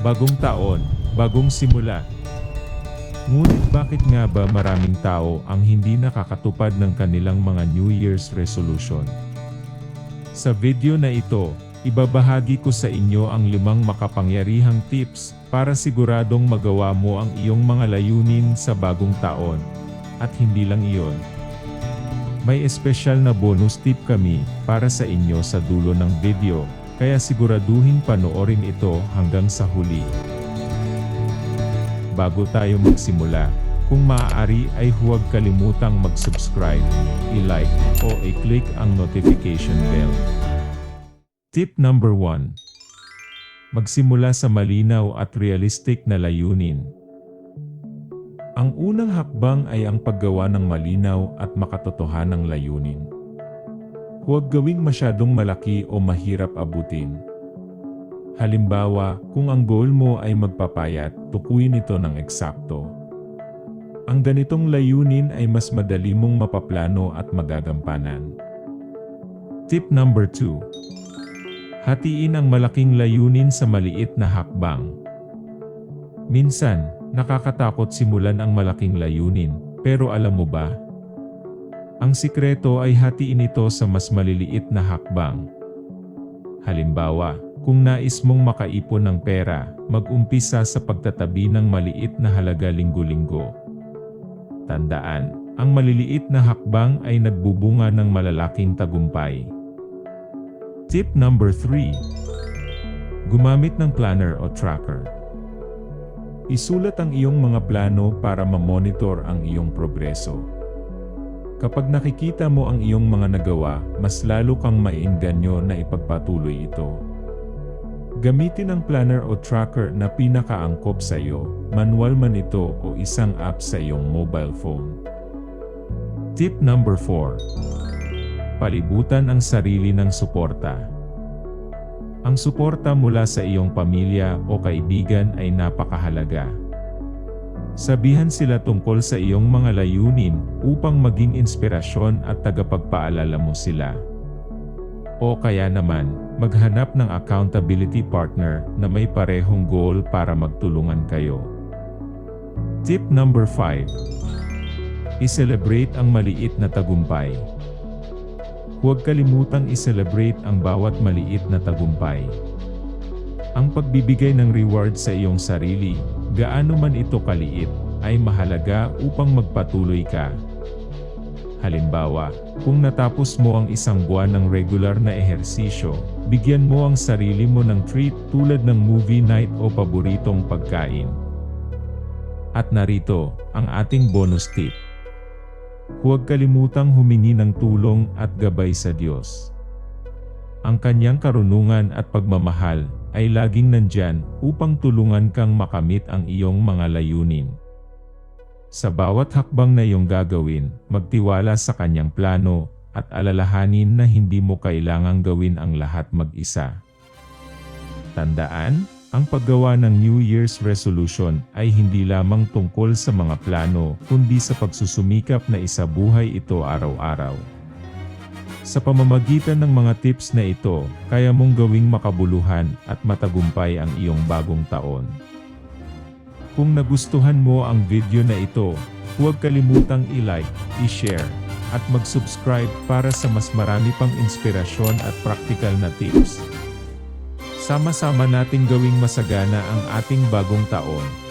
Bagong taon, bagong simula. Ngunit bakit nga ba maraming tao ang hindi nakakatupad ng kanilang mga New Year's resolution? Sa video na ito, ibabahagi ko sa inyo ang limang makapangyarihang tips para siguradong magawa mo ang iyong mga layunin sa bagong taon. At hindi lang iyon. May espesyal na bonus tip kami para sa inyo sa dulo ng video, kaya siguraduhin panoorin ito hanggang sa huli. Bago tayo magsimula, kung maaari ay huwag kalimutang mag-subscribe, i-like, o i-click ang notification bell. Tip number 1. Magsimula sa malinaw at realistic na layunin. Ang unang hakbang ay ang paggawa ng malinaw at makatotohanang layunin. Huwag gawing masyadong malaki o mahirap abutin. Halimbawa, kung ang goal mo ay magpapayat, tukuyin ito ng eksakto. Ang ganitong layunin ay mas madali mong mapaplano at magagampanan. Tip number 2. Hatiin ang malaking layunin sa maliit na hakbang. Minsan, nakakatakot simulan ang malaking layunin, pero alam mo ba? Ang sikreto ay hatiin ito sa mas maliliit na hakbang. Halimbawa, kung nais mong makaipon ng pera, mag-umpisa sa pagtatabi ng maliit na halaga linggo-linggo. Tandaan, ang maliliit na hakbang ay nagbubunga ng malalaking tagumpay. Tip number 3. Gumamit ng planner o tracker. Isulat ang iyong mga plano para ma-monitor ang iyong progreso. Kapag nakikita mo ang iyong mga nagawa, mas lalo kang mainganyo na ipagpatuloy ito. Gamitin ang planner o tracker na pinakaangkop sa iyo, manual man ito o isang app sa iyong mobile phone. Tip number 4. Palibutan ang sarili ng suporta. Ang suporta mula sa iyong pamilya o kaibigan ay napakahalaga. Sabihan sila tungkol sa iyong mga layunin upang maging inspirasyon at tagapagpaalala mo sila. O kaya naman, maghanap ng accountability partner na may parehong goal para magtulungan kayo. Tip number 5. I-celebrate ang maliit na tagumpay. Huwag kalimutang i-celebrate ang bawat maliit na tagumpay. Ang pagbibigay ng reward sa iyong sarili, gaano man ito kaliit, ay mahalaga upang magpatuloy ka. Halimbawa, kung natapos mo ang isang buwan ng regular na ehersisyo, bigyan mo ang sarili mo ng treat tulad ng movie night o paboritong pagkain. At narito, ang ating bonus tip. Huwag kalimutang humingi ng tulong at gabay sa Diyos. Ang kanyang karunungan at pagmamahal ay laging nandyan upang tulungan kang makamit ang iyong mga layunin. Sa bawat hakbang na iyong gagawin, magtiwala sa kanyang plano at alalahanin na hindi mo kailangang gawin ang lahat mag-isa. Tandaan, ang paggawa ng New Year's resolution ay hindi lamang tungkol sa mga plano kundi sa pagsusumikap na isabuhay ito araw-araw. Sa pamamagitan ng mga tips na ito, kaya mong gawing makabuluhan at matagumpay ang iyong bagong taon. Kung nagustuhan mo ang video na ito, huwag kalimutang i-like, i-share, at mag-subscribe para sa mas marami pang inspirasyon at praktikal na tips. Sama-sama nating gawing masagana ang ating bagong taon